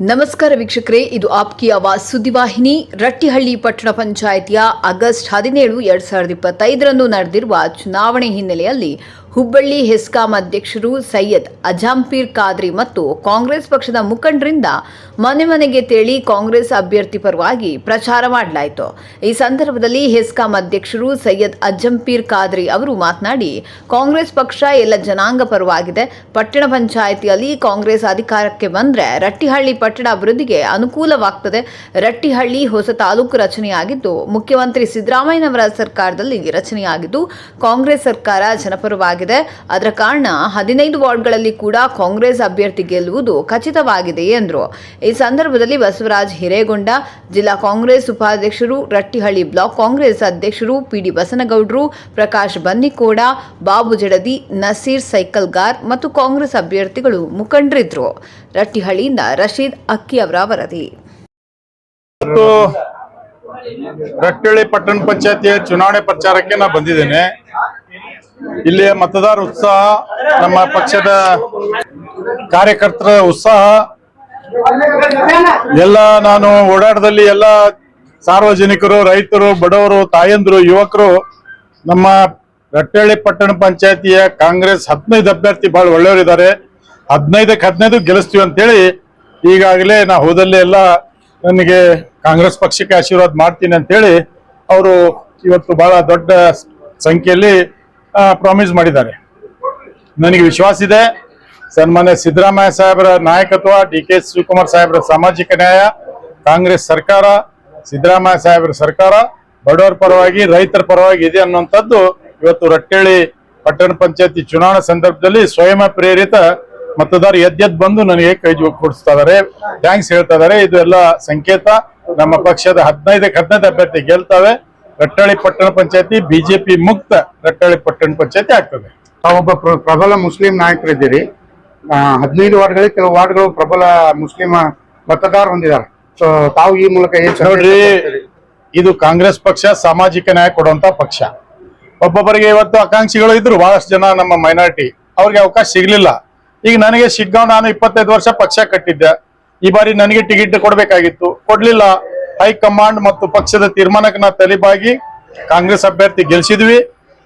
ನಮಸ್ಕಾರ ವೀಕ್ಷಕರೇ, ಇದು ಆಪ್ಕಿ ಆವಾಜ್ ಸುದ್ದಿವಾಹಿನಿ ರಟ್ಟಿಹಳ್ಳಿ ಪಟ್ಟಣ ಪಂಚಾಯಿತಿಯ ಆಗಸ್ಟ್ ಹದಿನೇಳು, ಎರಡ್ ಸಾವಿರದ ಇಪ್ಪತ್ತೈದರಂದು ನಡೆದಿರುವ ಚುನಾವಣೆ ಹಿನ್ನೆಲೆಯಲ್ಲಿ ಹುಬ್ಬಳ್ಳಿ ಹೆಸ್ಕಾಂ ಅಧ್ಯಕ್ಷರು ಸೈಯದ್ ಅಜಾಂಪೀರ್ ಖಾದ್ರಿ ಮತ್ತು ಕಾಂಗ್ರೆಸ್ ಪಕ್ಷದ ಮುಖಂಡರಿಂದ ಮನೆ ಮನೆಗೆ ತೆಳಿ ಕಾಂಗ್ರೆಸ್ ಅಭ್ಯರ್ಥಿ ಪರವಾಗಿ ಪ್ರಚಾರ ಮಾಡಲಾಯಿತು. ಈ ಸಂದರ್ಭದಲ್ಲಿ ಹೆಸ್ಕಾಂ ಅಧ್ಯಕ್ಷರು ಸೈಯದ್ ಅಜಂಪೀರ್ ಖಾದ್ರಿ ಅವರು ಮಾತನಾಡಿ, ಕಾಂಗ್ರೆಸ್ ಪಕ್ಷ ಎಲ್ಲ ಜನಾಂಗ ಪರವಾಗಿದೆ. ಪಟ್ಟಣ ಪಂಚಾಯಿತಿಯಲ್ಲಿ ಕಾಂಗ್ರೆಸ್ ಅಧಿಕಾರಕ್ಕೆ ಬಂದರೆ ರಟ್ಟಿಹಳ್ಳಿ ಪಟ್ಟಣ ಅಭಿವೃದ್ಧಿಗೆ ಅನುಕೂಲವಾಗ್ತದೆ. ರಟ್ಟಿಹಳ್ಳಿ ಹೊಸ ತಾಲೂಕು ರಚನೆಯಾಗಿದ್ದು, ಮುಖ್ಯಮಂತ್ರಿ ಸಿದ್ದರಾಮಯ್ಯನವರ ಸರ್ಕಾರದಲ್ಲಿ ರಚನೆಯಾಗಿದ್ದು, ಕಾಂಗ್ರೆಸ್ ಸರ್ಕಾರ ಜನಪರವಾಗಿದೆ. ಅದರ ಕಾರಣ ಹದಿನೈದು ವಾರ್ಡ್ಗಳಲ್ಲಿ ಕೂಡ ಕಾಂಗ್ರೆಸ್ ಅಭ್ಯರ್ಥಿ ಗೆಲ್ಲುವುದು ಖಚಿತವಾಗಿದೆ ಎಂದರು. ಈ ಸಂದರ್ಭದಲ್ಲಿ ಬಸವರಾಜ್ ಹಿರೇಗೊಂಡ, ಜಿಲ್ಲಾ ಕಾಂಗ್ರೆಸ್ ಉಪಾಧ್ಯಕ್ಷರು ರಟ್ಟಿಹಳ್ಳಿ ಬ್ಲಾಕ್ ಕಾಂಗ್ರೆಸ್ ಅಧ್ಯಕ್ಷರು ಪಿಡಿ ಬಸನಗೌಡರು, ಪ್ರಕಾಶ್ ಬನ್ನಿಕೋಡ, ಬಾಬು ಜಡದಿ, ನಸೀರ್ ಸೈಕಲ್ಗಾರ್ ಮತ್ತು ಕಾಂಗ್ರೆಸ್ ಅಭ್ಯರ್ಥಿಗಳು ಮುಖಂಡರಿದ್ದರು. ರಟ್ಟಿಹಳ್ಳಿಯಿಂದ ರಶೀದ್ ಅಕ್ಕಿ ಅವರ ವರದಿ. ರಟ್ಟಳ್ಳಿ ಪಟ್ಟಣ ಪಂಚಾಯತಿಯ ಚುನಾವಣೆ ಪ್ರಚಾರಕ್ಕೆ ನಾ ಬಂದಿದ್ದೇನೆ. ಇಲ್ಲಿಯ ಮತದಾರ ಉತ್ಸಾಹ, ನಮ್ಮ ಪಕ್ಷದ ಕಾರ್ಯಕರ್ತರ ಉತ್ಸಾಹ. ಎಲ್ಲ ನಾನು ಓಡಾಟದಲ್ಲಿ ಎಲ್ಲ ಸಾರ್ವಜನಿಕರು, ರೈತರು, ಬಡವರು, ತಾಯಂದ್ರು, ಯುವಕರು, ನಮ್ಮ ರಟ್ಟಹಳ್ಳಿ ಪಟ್ಟಣ ಪಂಚಾಯತಿಯ ಕಾಂಗ್ರೆಸ್ ಹದಿನೈದು ಅಭ್ಯರ್ಥಿ ಬಹಳ ಒಳ್ಳೆಯವರಿದ್ದಾರೆ. ಹದಿನೈದಕ್ಕೆ ಹದಿನೈದು ಗೆಲ್ಲಿಸ್ತೀವಿ ಅಂತೇಳಿ ಈಗಾಗಲೇ ನಾ ಹೋದಲ್ಲಿ ಎಲ್ಲ ನನಗೆ ಕಾಂಗ್ರೆಸ್ ಪಕ್ಷಕ್ಕೆ ಆಶೀರ್ವಾದ ಮಾಡ್ತೀನಿ ಅಂತೇಳಿ ಅವರು ಇವತ್ತು ಬಹಳ ದೊಡ್ಡ ಸಂಖ್ಯೆಯಲ್ಲಿ ಪ್ರಾಮಿಸ್ ಮಾಡಿದ್ದಾರೆ. ನನಗೆ ವಿಶ್ವಾಸ ಇದೆ. ಸನ್ಮಾನ್ಯ ಸಿದ್ದರಾಮಯ್ಯ ಸಾಹೇಬರ ನಾಯಕತ್ವ, ಡಿ ಕೆ ಶಿವಕುಮಾರ್ ಸಾಹೇಬರ ಸಾಮಾಜಿಕ ನ್ಯಾಯ, ಕಾಂಗ್ರೆಸ್ ಸರ್ಕಾರ, ಸಿದ್ದರಾಮಯ್ಯ ಸಾಹೇಬರ ಸರ್ಕಾರ ಬಡವರ ಪರವಾಗಿ, ರೈತರ ಪರವಾಗಿ ಇದೆ ಅನ್ನುವಂಥದ್ದು ಇವತ್ತು ರಟ್ಟೇಳಿ ಪಟ್ಟಣ ಪಂಚಾಯತಿ ಚುನಾವಣಾ ಸಂದರ್ಭದಲ್ಲಿ ಸ್ವಯಂ ಪ್ರೇರಿತ ಮತದಾರ ಎದ್ದೆದ್ದು ಬಂದು ನನಗೆ ಕೈ ಕೊಡಿಸ್ತಾ ಇದಾರೆ ಥ್ಯಾಂಕ್ಸ್ ಹೇಳ್ತಾ ಇದಾರೆ ಇದು ಎಲ್ಲ ಸಂಕೇತ. ನಮ್ಮ ಪಕ್ಷದ ಹದಿನೈದಕ್ಕೆ ಹದಿನೈದು ಅಭ್ಯರ್ಥಿ ಗೆಲ್ತವೆ. ರಟ್ಟಳ್ಳಿ ಪಟ್ಟಣ ಪಂಚಾಯತಿ ಬಿಜೆಪಿ ಮುಕ್ತ ರಟ್ಟಳ್ಳಿ ಪಟ್ಟಣ ಪಂಚಾಯತಿ ಆಗ್ತದೆ. ತಾವೊಬ್ಬ ಪ್ರ- ಪ್ರಬಲ ಮುಸ್ಲಿಂ ನಾಯಕರಿದ್ದೀರಿ. ಹದಿನೈದು ವಾರ್ಡ್ಗಳಲ್ಲಿ ಕೆಲವು ವಾರ್ಡ್ಗಳು ಪ್ರಬಲ ಮುಸ್ಲಿಂ ಮತದಾರ ಹೊಂದಿದ್ದಾರೆ. ಸೊ ತಾವು ಈ ಮೂಲಕ ನೋಡ್ರಿ ಇದು ಕಾಂಗ್ರೆಸ್ ಪಕ್ಷ ಸಾಮಾಜಿಕ ನ್ಯಾಯ ಕೊಡುವಂತ ಪಕ್ಷ. ಒಬ್ಬೊಬ್ಬರಿಗೆ ಇವತ್ತು ಆಕಾಂಕ್ಷಿಗಳು ಇದ್ರು ಬಹಳಷ್ಟು ಜನ ನಮ್ಮ ಮೈನಾರಿಟಿ. ಅವ್ರಿಗೆ ಅವಕಾಶ ಸಿಗ್ಲಿಲ್ಲ. ಈಗ ನನಗೆ ಸಿಗ್ಗ ನಾನು ಇಪ್ಪತ್ತೈದು ವರ್ಷ ಪಕ್ಷ ಕಟ್ಟಿದ್ದೆ. ಈ ಬಾರಿ ನನಗೆ ಟಿಕೆಟ್ ಕೊಡಬೇಕಾಗಿತ್ತು. ಕೊಡ್ಲಿಲ್ಲ. ಹೈಕಮಾಂಡ್ ಮತ್ತು ಪಕ್ಷದ ತೀರ್ಮಾನಕ್ಕೆ ನಾವು ತಲೆಬಾಗಿ ಕಾಂಗ್ರೆಸ್ ಅಭ್ಯರ್ಥಿ ಗೆಲ್ಸಿದ್ವಿ.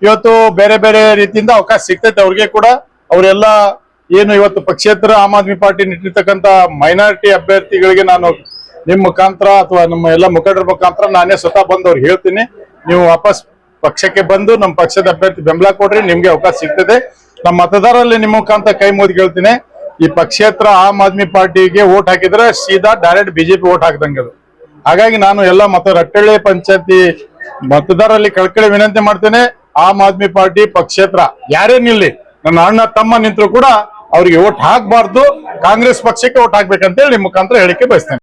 ಇವತ್ತು ಬೇರೆ ಬೇರೆ ರೀತಿಯಿಂದ ಅವಕಾಶ ಸಿಗ್ತೈತೆ ಅವ್ರಿಗೆ ಕೂಡ. ಅವರೆಲ್ಲ ಏನು ಇವತ್ತು ಪಕ್ಷೇತರ ಆಮ್ ಆದ್ಮಿ ಪಾರ್ಟಿ ನಿಟ್ಟಿರ್ತಕ್ಕಂತ ಮೈನಾರಿಟಿ ಅಭ್ಯರ್ಥಿಗಳಿಗೆ ನಾನು ನಿಮ್ಮ ಮುಖಾಂತರ ಅಥವಾ ನಮ್ಮ ಎಲ್ಲ ಮುಖಂಡರ ಮುಖಾಂತರ ನಾನೇ ಸ್ವತಃ ಬಂದು ಅವ್ರಿಗೆ ಹೇಳ್ತೀನಿ. ನೀವು ವಾಪಸ್ ಪಕ್ಷಕ್ಕೆ ಬಂದು ನಮ್ಮ ಪಕ್ಷದ ಅಭ್ಯರ್ಥಿ ಬೆಂಬಲ ಕೊಡ್ರಿ, ನಿಮ್ಗೆ ಅವಕಾಶ ಸಿಗ್ತದೆ. ನಮ್ಮ ಮತದಾರರಲ್ಲಿ ನಿಮ್ಮ ಮುಖಾಂತರ ಕೈ ಮುಗಿದು ಹೇಳ್ತೀನಿ ಈ ಪಕ್ಷೇತರ ಆಮ್ ಆದ್ಮಿ ಪಾರ್ಟಿಗೆ ವೋಟ್ ಹಾಕಿದ್ರೆ ಸೀದಾ ಡೈರೆಕ್ಟ್ ಬಿಜೆಪಿ ವೋಟ್ ಹಾಕ್ದಂಗೆ ಅದು. ಹಾಗಾಗಿ ನಾನು ಎಲ್ಲ ಮತ ರಟ್ಟಳ್ಳಿ ಪಂಚಾಯತಿ ಮತದಾರರಲ್ಲಿ ಕಳ್ಕಳಿ ವಿನಂತಿ ಮಾಡ್ತೇನೆ. ಆಮ್ ಆದ್ಮಿ ಪಾರ್ಟಿ ಪಕ್ಷೇತ್ರ ಯಾರೇ ನಿಲ್ಲಿ, ನನ್ನ ಅಣ್ಣ ತಮ್ಮ ನಿಂತರೂ ಕೂಡ ಅವ್ರಿಗೆ ಓಟ್ ಹಾಕಬಾರ್ದು. ಕಾಂಗ್ರೆಸ್ ಪಕ್ಷಕ್ಕೆ ಓಟ್ ಹಾಕ್ಬೇಕಂತೇಳಿ ಮುಖಾಂತರ ಹೇಳಿಕೆ ಬಯಸ್ತೇನೆ.